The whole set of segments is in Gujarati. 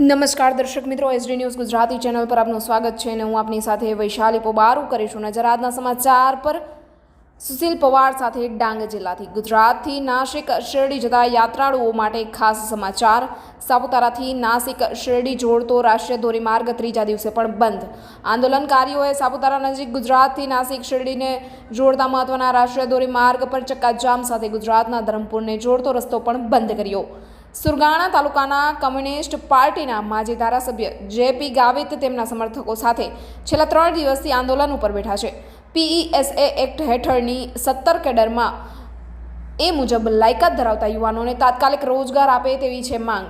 નમસ્કાર દર્શક મિત્રો એસડી ન્યૂઝ ગુજરાતી ચેનલ પર આપનું સ્વાગત છે અને હું આપની સાથે વૈશાલી પોબારું કરીશું નજર આજના સમાચાર પર, સુશીલ પવાર સાથે ડાંગ જિલ્લાથી. ગુજરાતથી નાસિક શિરડી જતા યાત્રાળુઓ માટે ખાસ સમાચાર. સાપુતારાથી નાસિક શિરડી જોડતો રાષ્ટ્રીય ધોરીમાર્ગ ત્રીજા દિવસે પણ બંધ. આંદોલનકારીઓએ સાપુતારા નજીક ગુજરાતથી નાસિક શિરડીને જોડતા મહત્વના રાષ્ટ્રીય ધોરીમાર્ગ પર ચક્કાજામ સાથે ગુજરાતના ધરમપુરને જોડતો રસ્તો પણ બંધ કર્યો. સુરગાણા તાલુકાના કમ્યુનિસ્ટ પાર્ટીના માજી ધારાસભ્ય જેપી ગાવિત તેમના સમર્થકો સાથે છેલ્લા ત્રણ દિવસથી આંદોલન ઉપર બેઠા છે. પીઈએસએ એક્ટ હેઠળની સત્તર કેડરમાં એ મુજબ લાયકાત ધરાવતા યુવાનોને તાત્કાલિક રોજગાર આપે તેવી છે માંગ.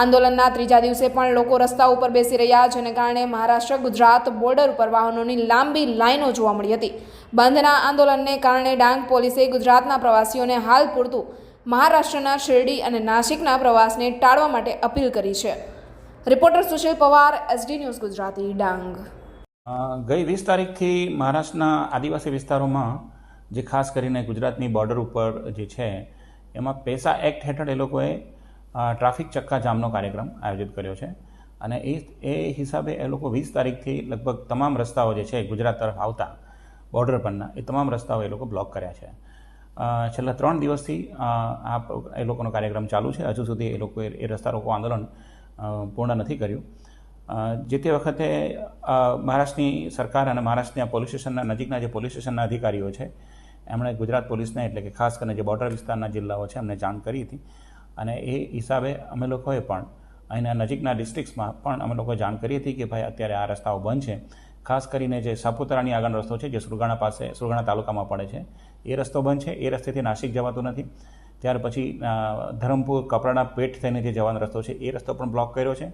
આંદોલનના ત્રીજા દિવસે પણ લોકો રસ્તા ઉપર બેસી રહ્યા જેને કારણે મહારાષ્ટ્ર, ગુજરાત બોર્ડર ઉપર વાહનોની લાંબી લાઈનો જોવા મળી હતી. બંધના આંદોલનને કારણે ડાંગ પોલીસે ગુજરાતના પ્રવાસીઓને હાલ પૂરતું મહારાષ્ટ્રના શિરડી અને નાસિકના પ્રવાસને ટાળવા માટે અપીલ કરી છે. Reporter Sushil Pawar SD news Gujarati, Dang. ગઈ વીસ તારીખથી મહારાષ્ટ્રના આદિવાસી વિસ્તારોમાં, જે ખાસ કરીને ગુજરાતની બોર્ડર ઉપર જે છે, એમાં પૈસા એક્ટ હેઠળ એ લોકોએ ટ્રાફિક ચક્કા જામનો કાર્યક્રમ આયોજિત કર્યો છે. અને એ એ હિસાબે એ લોકો વીસ તારીખથી લગભગ તમામ રસ્તાઓ જે છે ગુજરાત તરફ આવતા બોર્ડર પરના, એ તમામ રસ્તાઓ એ લોકો બ્લોક કર્યા છે. છેલ્લા ત્રણ દિવસથી આ એ લોકોનો કાર્યક્રમ ચાલુ છે. હજુ સુધી એ લોકોએ એ રસ્તા રોકો આંદોલન પૂર્ણ નથી કર્યું. જે તે વખતે મહારાષ્ટ્રની સરકાર અને મહારાષ્ટ્રના પોલીસ સ્ટેશનના નજીકના જે પોલીસ સ્ટેશનના અધિકારીઓ છે, એમણે ગુજરાત પોલીસને એટલે કે ખાસ કરીને જે બોર્ડર વિસ્તારના જિલ્લાઓ છે, એમને જાણ કરી હતી. અને એ હિસાબે અમે લોકોએ પણ અહીંના નજીકના ડિસ્ટ્રિક્ટ્સમાં પણ અમે લોકો જાણ કરી હતી કે ભાઈ અત્યારે આ રસ્તાઓ બંધ છે. ખાસ કરીને જે સાપુતારાની આગળનો રસ્તો છે, જે સુરગાણા પાસે, સુરગાણા તાલુકામાં પડે છે, એ રસ્તો બંધ છે. એ રસ્તેથી નાસિક જવાતું નથી. ત્યાર પછી ધરમપુર કપરાડા પેટ થઈને જે જવાનો રસ્તો છે, એ રસ્તો પણ બ્લોક કર્યો છે.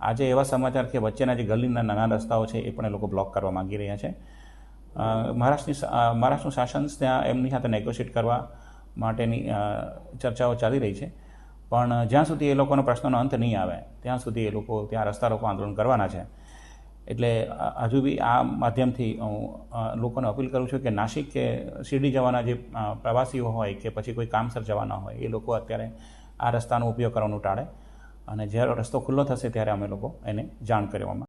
આજે એવા સમાચાર કે વચ્ચેના જે ગલીના નાના રસ્તાઓ છે, એ પણ એ લોકો બ્લોક કરવા માગી રહ્યા છે. મહારાષ્ટ્રની મહારાષ્ટ્રનું શાસન ત્યાં એમની સાથે નેગોશિએટ કરવા માટેની ચર્ચાઓ ચાલી રહી છે. પણ જ્યાં સુધી એ લોકોનો પ્રશ્નોનો અંત નહીં આવે, ત્યાં સુધી એ લોકો, ત્યાં રસ્તા રોકો આંદોલન કરવાના છે. એટલે હજુ બી આ માધ્યમથી હું લોકોને અપીલ કરું છું કે નાસિક કે શિરડી જવાના જે પ્રવાસીઓ હોય કે પછી કોઈ કામસર જવાના હોય, એ લોકો અત્યારે આ રસ્તાનો ઉપયોગ કરવાનું ટાળે. અને જ્યારે રસ્તો ખુલ્લો થશે ત્યારે અમે લોકો એને જાણ કરવામાં